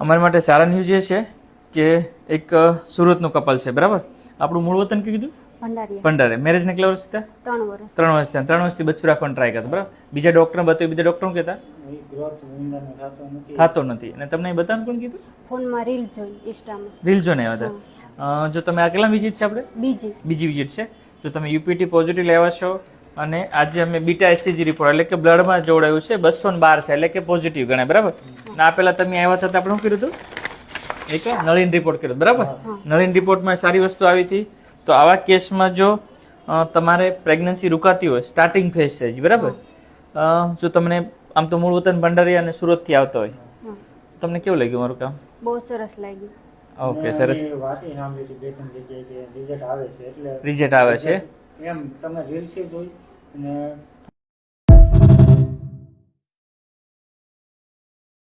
અમારી માટે સારા ન્યૂઝ એ છે કે એક સુરતનું કપલ છે બરાબર? આપણું મૂળ વતન કયું કીધું? ભંડારે. મેરેજ ને કેટલા વર્ષ થયા? ત્રણ વર્ષ. ત્રણ વર્ષ થયા. ત્રણ વર્ષથી બચ્ચું રાખવાનું ટ્રાય કરતા બરાબર? બીજા ડૉક્ટરને બતાવ્યું બીજા ડોક્ટર કહેતા? થતો નથી. અને તમને એ બતાવવાનું કોણ કીધું? ફોનમાં રીલ જોઈ ઇન્સ્ટામાં. રીલ જોને આવ્યા હતા. જો તમે આ કેટલા વિઝિટ છે આપણે? બીજી. બીજી વિઝિટ છે. જો તમે યુપીટી પોઝિટિવ લેવા છો અને આજે અમે બીટા એસસીજી રિપોર્ટ એટલે કે બ્લડમાં જોડાયું છે બસો બાર છે એટલે કે પોઝિટિવ ગણાય બરાબર? ને પેલા તમે આવ્યા હતા તો આપણે શું કર્યું હતું? એક નળીન રિપોર્ટ કર્યો બરાબર? નળીન રિપોર્ટમાં સારી વસ્તુ આવી હતી. તો આવા કેસમાં જો તમારે પ્રેગ્નન્સી રૂકાતી હોય સ્ટાર્ટિંગ ફેઝ છે બરાબર? જો તમને આમ તો મૂળ વતન ભંડારી અને સુરતથી આવતો હોય. તમને કેવું લાગ્યું મારું કામ? બહુ સરસ લાગ્યું. ઓકે સરસ. રિઝલ્ટ આવે છે એટલે રિઝલ્ટ આવે છે? એમ તમે રીલ્સ જોઈ અને